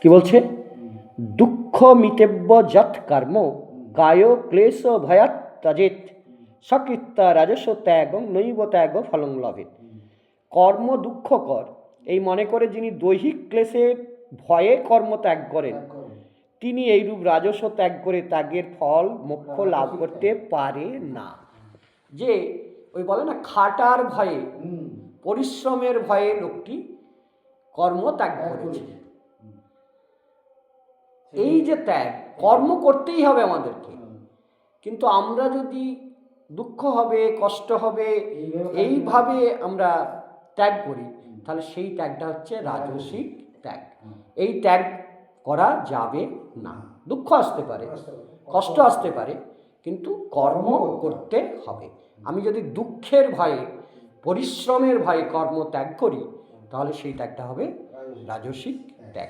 কি বলছে? দুঃখ মিতেব্য যৎ কর্ম কায় ক্লেশ ভয়াত ত্যাজেত সকৃত্তা রাজস্ব ত্যাগ নৈব ত্যাগ ফলং লভেত কর্ম দুঃখ কর এই মনে করে যিনি দৈহিক ক্লেশে ভয়ে কর্ম ত্যাগ করেন তিনি এইরূপ রাজস্ব ত্যাগ করে ত্যাগের ফল মোক্ষ লাভ করতে পারে না। যে ওই বলে না খাটার ভয়ে পরিশ্রমের ভয়ে লোকটি কর্ম ত্যাগ করেছে। এই যে ত্যাগ কর্ম করতেই হবে আমাদেরকে। কিন্তু আমরা যদি দুঃখ হবে কষ্ট হবে এইভাবে আমরা ত্যাগ করি তাহলে সেই ত্যাগটা হচ্ছে রাজসিক ত্যাগ। এই ত্যাগ করা যাবে না। দুঃখ আসতে পারে কষ্ট আসতে পারে। কিন্তু কর্ম করতে হবে। আমি যদি দুঃখের ভয়ে পরিশ্রমের ভয়ে কর্ম ত্যাগ করি তাহলে সেই ত্যাগটা হবে রাজসিক ত্যাগ।